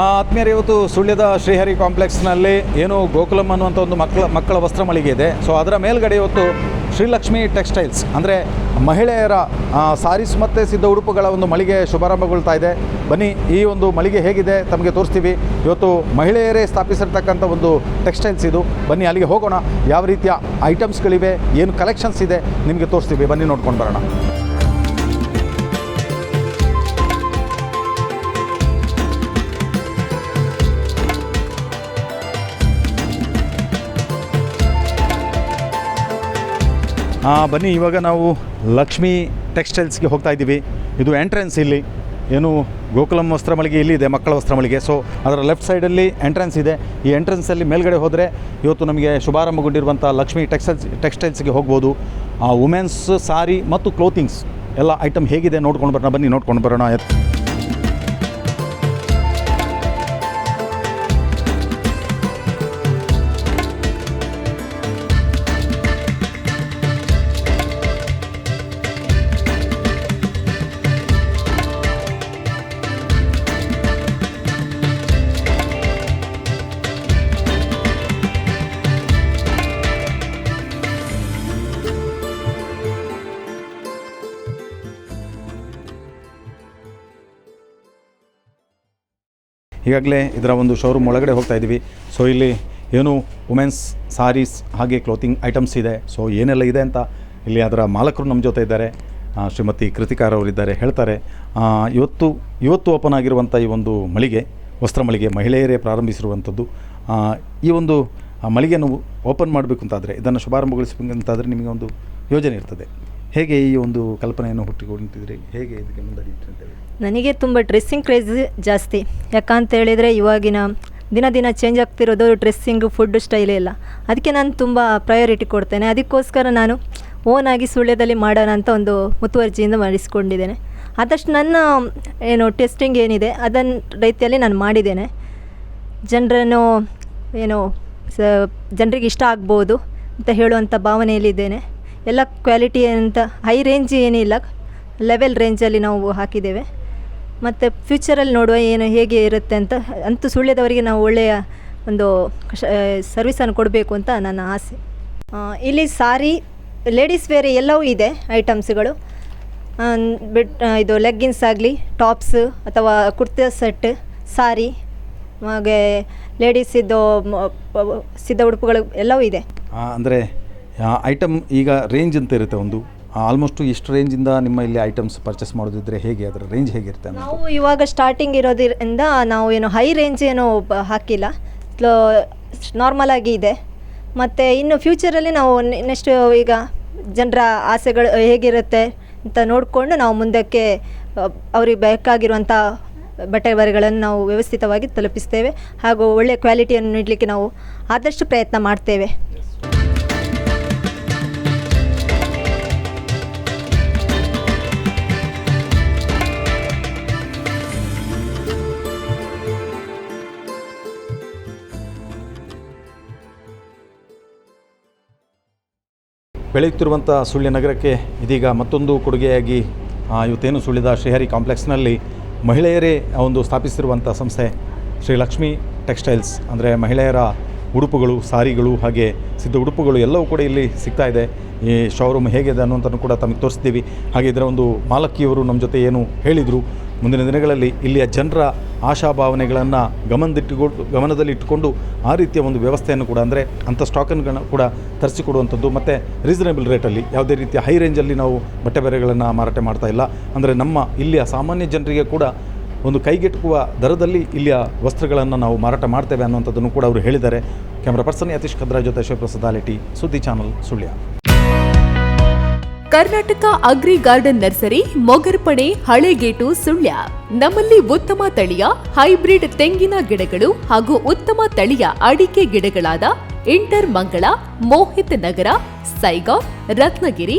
ಆತ್ಮೀಯರೇ, ಇವತ್ತು ಸುಳ್ಯದ ಶ್ರೀಹರಿ ಕಾಂಪ್ಲೆಕ್ಸ್ನಲ್ಲಿ ಏನು ಗೋಕುಲಂ ಅನ್ನುವಂಥ ಒಂದು ಮಕ್ಕಳ ಮಕ್ಕಳ ವಸ್ತ್ರ ಮಳಿಗೆ ಇದೆ. ಸೊ ಅದರ ಮೇಲ್ಗಡೆ ಇವತ್ತು ಶ್ರೀಲಕ್ಷ್ಮಿ ಟೆಕ್ಸ್ಟೈಲ್ಸ್, ಅಂದರೆ ಮಹಿಳೆಯರ ಸಾರೀಸ್ ಮತ್ತು ಸಿದ್ಧ ಉಡುಪುಗಳ ಒಂದು ಮಳಿಗೆ ಶುಭಾರಂಭಗೊಳ್ತಾ ಇದೆ. ಬನ್ನಿ, ಈ ಒಂದು ಮಳಿಗೆ ಹೇಗಿದೆ? ತಮಗೆ ತೋರಿಸ್ತೀವಿ. ಇವತ್ತು ಮಹಿಳೆಯರೇ ಸ್ಥಾಪಿಸಿರ್ತಕ್ಕಂಥ ಒಂದು ಟೆಕ್ಸ್ಟೈಲ್ಸ್ ಇದು. ಬನ್ನಿ, ಅಲ್ಲಿಗೆ ಹೋಗೋಣ. ಯಾವ ರೀತಿಯ ಐಟಮ್ಸ್ಗಳಿವೆ? ಏನು ಕಲೆಕ್ಷನ್ಸ್ ಇದೆ? ನಿಮಗೆ ತೋರಿಸ್ತೀವಿ. ಬನ್ನಿ, ನೋಡ್ಕೊಂಡು ಬರೋಣ. ಬನ್ನಿ, ಇವಾಗ ನಾವು ಲಕ್ಷ್ಮಿ ಟೆಕ್ಸ್ಟೈಲ್ಸ್ಗೆ ಹೋಗ್ತಾ ಇದ್ದೀವಿ. ಇದು ಎಂಟ್ರೆನ್ಸ್ ಇಲ್ಲಿ. ಏನು ಗೋಕುಲಂ ವಸ್ತ್ರ ಮಳಿಗೆ ಇಲ್ಲಿ ಇದೆ, ಮಕ್ಕಳ ವಸ್ತ್ರ ಮಳಿಗೆ. ಸೊ ಅದರ ಲೆಫ್ಟ್ ಸೈಡಲ್ಲಿ ಎಂಟ್ರೆನ್ಸ್ ಇದೆ. ಈ ಎಂಟ್ರೆನ್ಸಲ್ಲಿ ಮೇಲ್ಗಡೆ ಹೋದರೆ ಇವತ್ತು ನಮಗೆ ಶುಭಾರಂಭಗೊಂಡಿರುವಂಥ ಲಕ್ಷ್ಮಿ ಟೆಕ್ಸ್ಟೈಲ್ಸ್, ಟೆಕ್ಸ್ಟೈಲ್ಸ್ಗೆ ಹೋಗ್ಬೋದು. ವುಮೆನ್ಸ್ ಸಾರಿ ಮತ್ತು ಕ್ಲೋತಿಂಗ್ಸ್ ಎಲ್ಲ ಐಟಮ್ ಹೇಗಿದೆ ನೋಡ್ಕೊಂಡು ಬರೋಣ, ಬನ್ನಿ, ನೋಡ್ಕೊಂಡು ಬರೋಣ. ಈಗಾಗಲೇ ಇದರ ಒಂದು ಶೋರೂಮ್ ಒಳಗಡೆ ಹೋಗ್ತಾ ಇದ್ದೀವಿ. ಸೊ ಇಲ್ಲಿ ಏನು ವುಮೆನ್ಸ್ ಸಾರೀಸ್ ಹಾಗೆ ಕ್ಲೋತಿಂಗ್ ಐಟಮ್ಸ್ ಇದೆ. ಸೊ ಏನೆಲ್ಲ ಇದೆ ಅಂತ ಇಲ್ಲಿ ಅದರ ಮಾಲಕರು ನಮ್ಮ ಜೊತೆ ಇದ್ದಾರೆ. ಶ್ರೀಮತಿ ಕೃತಿಕಾರ್ ಅವರಿದ್ದಾರೆ ಹೇಳ್ತಾರೆ. ಇವತ್ತು ಇವತ್ತು ಓಪನ್ ಆಗಿರುವಂಥ ಈ ಒಂದು ಮಳಿಗೆ, ವಸ್ತ್ರ ಮಳಿಗೆ, ಮಹಿಳೆಯರೇ ಪ್ರಾರಂಭಿಸಿರುವಂಥದ್ದು. ಈ ಒಂದು ಮಳಿಗೆಯನ್ನು ಓಪನ್ ಮಾಡಬೇಕು ಅಂತಾದರೆ ಇದನ್ನು ಶುಭಾರಂಭಗೊಳಿಸಬೇಕಂತಾದರೆ ನಿಮಗೆ ಒಂದು ಯೋಜನೆ ಇರ್ತದೆ. ಹೇಗೆ ಈ ಒಂದು ಕಲ್ಪನೆಯನ್ನು ಹುಟ್ಟಿಕೊಂಡಿದ್ರಿ ಹೇಗೆ ಇದಕ್ಕೆ ಮುಂದಡಿಯಿಟ್ರಿ ಅಂತೇಳಿ ನನಗೆ ತುಂಬ ಡ್ರೆಸ್ಸಿಂಗ್ ಕ್ರೇಜ್ ಜಾಸ್ತಿ. ಯಾಕಂತ ಹೇಳಿದರೆ ಇವಾಗಿನ ದಿನ ದಿನ ಚೇಂಜ್ ಆಗ್ತಿರೋದು ಡ್ರೆಸ್ಸಿಂಗು ಫುಡ್ ಸ್ಟೈಲೇ ಇಲ್ಲ ಅದಕ್ಕೆ ನಾನು ತುಂಬ ಪ್ರಯಾರಿಟಿ ಕೊಡ್ತೇನೆ. ಅದಕ್ಕೋಸ್ಕರ ನಾನು ಓನಾಗಿ ಸುಳ್ಯದಲ್ಲಿ ಮಾಡೋಣ ಅಂತ ಒಂದು ಮುತುವರ್ಜಿಯಿಂದ ಮಾಡಿಸ್ಕೊಂಡಿದ್ದೇನೆ. ಆದಷ್ಟು ನನ್ನ, ಏನು ಟೆಸ್ಟಿಂಗ್ ಏನಿದೆ ಅದನ್ನ ರೀತಿಯಲ್ಲಿ ನಾನು ಮಾಡಿದ್ದೇನೆ. ಜನರನ್ನು, ಏನು, ಸ, ಜನರಿಗೆ ಇಷ್ಟ ಆಗ್ಬೋದು ಅಂತ ಹೇಳುವಂಥ ಭಾವನೆಯಲ್ಲಿದ್ದೇನೆ. ಎಲ್ಲ ಕ್ವಾಲಿಟಿ ಅಂತ ಹೈ ರೇಂಜ್ ಏನಿಲ್ಲ ಲೆವೆಲ್ ರೇಂಜಲ್ಲಿ ನಾವು ಹಾಕಿದ್ದೇವೆ. ಮತ್ತು ಫ್ಯೂಚರಲ್ಲಿ ನೋಡುವ ಏನು ಹೇಗೆ ಇರುತ್ತೆ ಅಂತ, ಅಂತೂ ಸುಳ್ಯದವರಿಗೆ ನಾವು ಒಳ್ಳೆಯ ಒಂದು ಸರ್ವಿಸನ್ನು ಕೊಡಬೇಕು ಅಂತ ನನ್ನ ಆಸೆ. ಇಲ್ಲಿ ಸಾರಿ ಲೇಡೀಸ್ ವೇರ್ ಎಲ್ಲವೂ ಇದೆ ಐಟಮ್ಸ್ಗಳು ಬಿಟ್ ಇದು ಲೆಗ್ಗಿನ್ಸ್ ಆಗಲಿ ಟಾಪ್ಸ್ ಅಥವಾ ಕುರ್ತಾ ಸೆಟ್ ಸಾರಿ ಹಾಗೆ ಲೇಡೀಸಿದ್ದು ಸಿದ್ಧ ಉಡುಪುಗಳು ಎಲ್ಲವೂ ಇದೆ. ಅಂದರೆ ಐಟಮ್ ಈಗ ರೇಂಜ್ ಅಂತ ಇರುತ್ತೆ ಒಂದು. ಆಲ್ಮೋಸ್ಟ್ ಎಷ್ಟು ರೇಂಜಿಂದ ನಿಮ್ಮ ಇಲ್ಲಿ ಐಟಮ್ಸ್ ಪರ್ಚೇಸ್ ಮಾಡೋದಿದ್ರೆ ಹೇಗೆ? ಅದರ ರೇಂಜ್ ಹೇಗಿರುತ್ತೆ ನಾವು ಇವಾಗ ಸ್ಟಾರ್ಟಿಂಗ್ ಇರೋದ್ರಿಂದ ನಾವು ಏನು ಹೈ ರೇಂಜ್ ಏನು ಹಾಕಿಲ್ಲ. ನಾರ್ಮಲ್ ಆಗಿ ಇದೆ. ಮತ್ತು ಇನ್ನು ಫ್ಯೂಚರಲ್ಲಿ ನಾವು ನೆಕ್ಸ್ಟ್ ಈಗ ಜನರ ಆಸೆಗಳು ಹೇಗಿರುತ್ತೆ ಅಂತ ನೋಡಿಕೊಂಡು ನಾವು ಮುಂದಕ್ಕೆ ಅವ್ರಿಗೆ ಬೇಕಾಗಿರುವಂಥ ಬಟ್ಟೆ ಬರೆಗಳನ್ನು ನಾವು ವ್ಯವಸ್ಥಿತವಾಗಿ ತಲುಪಿಸ್ತೇವೆ. ಹಾಗೂ ಒಳ್ಳೆಯ ಕ್ವಾಲಿಟಿಯನ್ನು ನೀಡಲಿಕ್ಕೆ ನಾವು ಆದಷ್ಟು ಪ್ರಯತ್ನ ಮಾಡ್ತೇವೆ. ಬೆಳೆಯುತ್ತಿರುವಂಥ ಸುಳ್ಯ ನಗರಕ್ಕೆ ಇದೀಗ ಮತ್ತೊಂದು ಕೊಡುಗೆಯಾಗಿ ಇವತ್ತೇನು ಸುಳ್ಯದ ಶ್ರೀಹರಿ ಕಾಂಪ್ಲೆಕ್ಸ್ನಲ್ಲಿ ಮಹಿಳೆಯರೇ ಒಂದು ಸ್ಥಾಪಿಸಿರುವಂಥ ಸಂಸ್ಥೆ ಶ್ರೀ ಲಕ್ಷ್ಮಿ ಟೆಕ್ಸ್ಟೈಲ್ಸ್, ಅಂದರೆ ಮಹಿಳೆಯರ ಉಡುಪುಗಳು, ಸಾರಿಗಳು ಹಾಗೆ ಸಿದ್ಧ ಉಡುಪುಗಳು ಎಲ್ಲವೂ ಕೂಡ ಇಲ್ಲಿ ಸಿಗ್ತಾ ಇದೆ. ಈ ಶೋರೂಮ್ ಹೇಗಿದೆ ಅನ್ನೋಂಥನ್ನು ಕೂಡ ತಮಗೆ ತೋರಿಸ್ತೀವಿ. ಹಾಗೆ ಇದರ ಒಂದು ಮಾಲಕಿಯವರು ನಮ್ಮ ಜೊತೆ ಏನು ಹೇಳಿದರು. ಮುಂದಿನ ದಿನಗಳಲ್ಲಿ ಇಲ್ಲಿಯ ಜನರ ಆಶಾಭಾವನೆಗಳನ್ನು ಗಮನದಿಟ್ಟುಕೊಂಡು ಗಮನದಲ್ಲಿಟ್ಟುಕೊಂಡು ಆ ರೀತಿಯ ಒಂದು ವ್ಯವಸ್ಥೆಯನ್ನು ಕೂಡ ಅಂದರೆ ಅಂಥ ಸ್ಟಾಕನ್ನು ಕೂಡ ತರಿಸಿಕೊಡುವಂಥದ್ದು. ಮತ್ತು ರೀಸನೇಬಲ್ ರೇಟಲ್ಲಿ ಯಾವುದೇ ರೀತಿಯ ಹೈ ರೇಂಜಲ್ಲಿ ನಾವು ಬಟ್ಟೆ ಬೆರೆಗಳನ್ನು ಮಾರಾಟ ಮಾಡ್ತಾ ಇಲ್ಲ. ಅಂದರೆ ನಮ್ಮ ಇಲ್ಲಿಯ ಸಾಮಾನ್ಯ ಜನರಿಗೆ ಕೂಡ ಒಂದು ಕೈಗೆಟುಕುವ ದರದಲ್ಲಿ ಇಲ್ಲಿಯ ವಸ್ತ್ರಗಳನ್ನು ನಾವು ಮಾರಾಟ ಮಾಡ್ತೇವೆ ಅನ್ನುವಂಥದ್ದನ್ನು ಕೂಡ ಅವರು ಹೇಳಿದ್ದಾರೆ. ಕ್ಯಾಮ್ರಾ ಪರ್ಸನ್ ಯತೀಶ್ ಖದ್ರಾ ಜೊತೆ Shivaprasad Aletty, Suddi channel Sullia. Karnataka agri garden nursery, Mogarpane, Halegate, Sullia. ನಮ್ಮಲ್ಲಿ ಉತ್ತಮ ತಳಿಯ, ಹೈಬ್ರಿಡ್ ತೆಂಗಿನ ಗಿಡಗಳು ಹಾಗೂ ಉತ್ತಮ ತಳಿಯ ಅಡಿಕೆ ಗಿಡಗಳಾದ ಇಂಟರ್ ಮಂಗಳ, ಮೋಹಿತ್ ನಗರ ಸೈಗಾಂವ್ ರತ್ನಗಿರಿ